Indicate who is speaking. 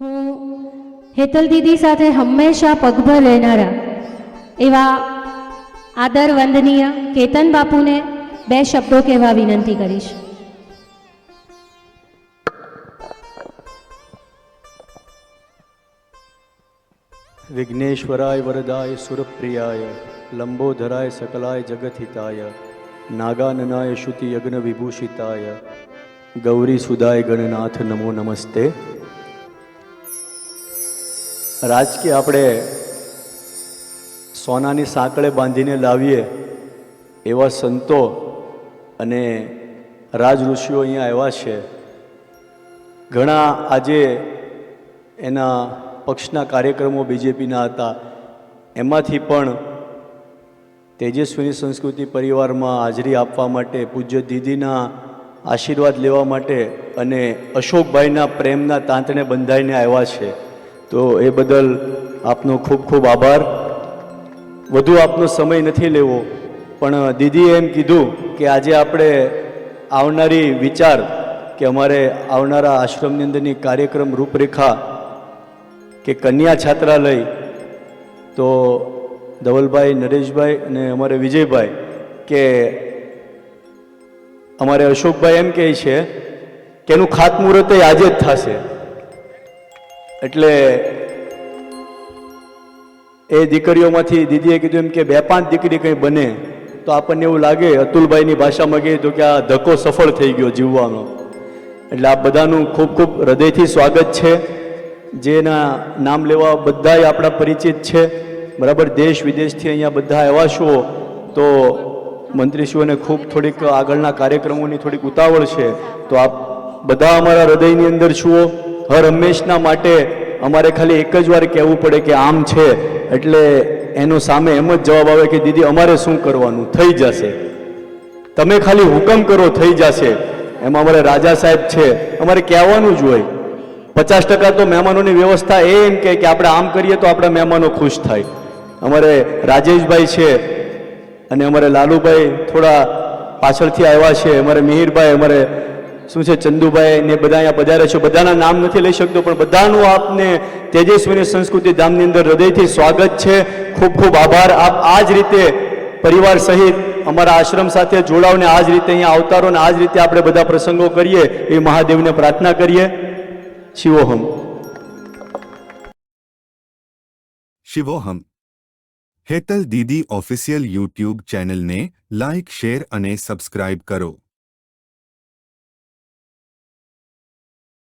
Speaker 1: હું હેતલ દીદી સાથે હંમેશા પગભર રહેનારા એવા આદર વંદનીય કેતન બાપુને બે શબ્દો કહેવા વિનંતી કરીશ.
Speaker 2: વિઘ્નેશ્વરાય વરદાય સુરપ્રિયાય, લંબોધરાય સકલાય જગતહિતાય નાગાનનાય શ્રુતિ યજ્ઞ વિભૂષિતાય ગૌરી સુદાય ગણનાથ નમો નમસ્તે. રાજકીય આપણે સોનાની સાંકળે બાંધીને લાવીએ એવા સંતો અને રાજ ઋષિઓ અહીંયા આવ્યા છે. ઘણા આજે એના પક્ષના કાર્યક્રમો બીજેપીના હતા. એમાંથી પણ તેજસ્વીની સંસ્કૃતિ પરિવારમાં હાજરી આપવા માટે, પૂજ્ય દીદીના આશીર્વાદ લેવા માટે અને અશોકભાઈના પ્રેમના તાંતણે બંધાઈને આવ્યા છે. તો એ બદલ આપનો ખૂબ ખૂબ આભાર. વધુ આપનો સમય નથી લેવો, પણ દીદીએ એમ કીધું કે આજે આપણે આવનારી વિચાર કે અમારે આવનારા આશ્રમની અંદરની કાર્યક્રમ રૂપરેખા કે કન્યા છાત્રાલય, તો ધવલભાઈ, નરેશભાઈ અને અમારે વિજયભાઈ કે અમારે અશોકભાઈ એમ કહે છે કે એનું ખાતમુહૂર્ત આજે જ થશે. એટલે એ દીકરીઓમાંથી દીદીએ કીધું એમ કે બે પાંચ દીકરી કંઈ બને, તો આપણને એવું લાગે અતુલભાઈની ભાષામાં કહીએ તો કે આ ધક્કો સફળ થઈ ગયો જીવવાનો. એટલે આ બધાનું ખૂબ ખૂબ હૃદયથી સ્વાગત છે. જેના નામ લેવા બધાય આપણા પરિચિત છે. બરાબર, દેશ વિદેશથી અહીંયા બધા આવ્યા છો, તો મંત્રીશ્રીઓને ખૂબ થોડીક આગળના કાર્યક્રમોની થોડીક ઉતાવળ છે. તો આપ બધા અમારા હૃદયની અંદર છુઓ હર હંમેશના માટે અમારે ખાલી એક જ વાર કહેવું પડે કે આમ છે, એટલે એનો સામે એમ જ જવાબ આવે કે દીદી, અમારે શું કરવાનું? થઈ જશે. તમે ખાલી હુકમ કરો, થઈ જશે. એમાં અમારે રાજા સાહેબ છે. અમારે કહેવાનું જ હોય. પચાસ ટકા તો મહેમાનોની વ્યવસ્થા એ એમ કે આપણે આમ કરીએ તો આપણા મહેમાનો ખુશ થાય. અમારે રાજેશભાઈ છે અને અમારે લાલુભાઈ થોડા પાછળથી આવ્યા છે. અમારે મિહિરભાઈ, અમારે શું છે ચંદુભાઈ ને બધા અહીંયા પધારે છો? બધાના નામ નથી લઈ શકતો, પણ બધાનું આપને તેજસ્વીની સંસ્કૃતિ ધામની અંદર હૃદયથી સ્વાગત છે. ખૂબ ખૂબ આભાર. આપ આ જ રીતે પરિવાર સહિત અમારા આશ્રમ સાથે જોડાવને આ જ રીતે અહીંયા અવતારો ને આ જ રીતે આપણે બધા પ્રસંગો કરીએ એ મહાદેવને પ્રાર્થના કરીએ. શિવોહમ.
Speaker 3: શિવોહમ. હેતલ દીદી ઓફિશિયલ યુટ્યુબ ચેનલને લાઇક શેર અને સબસ્ક્રાઇબ કરો.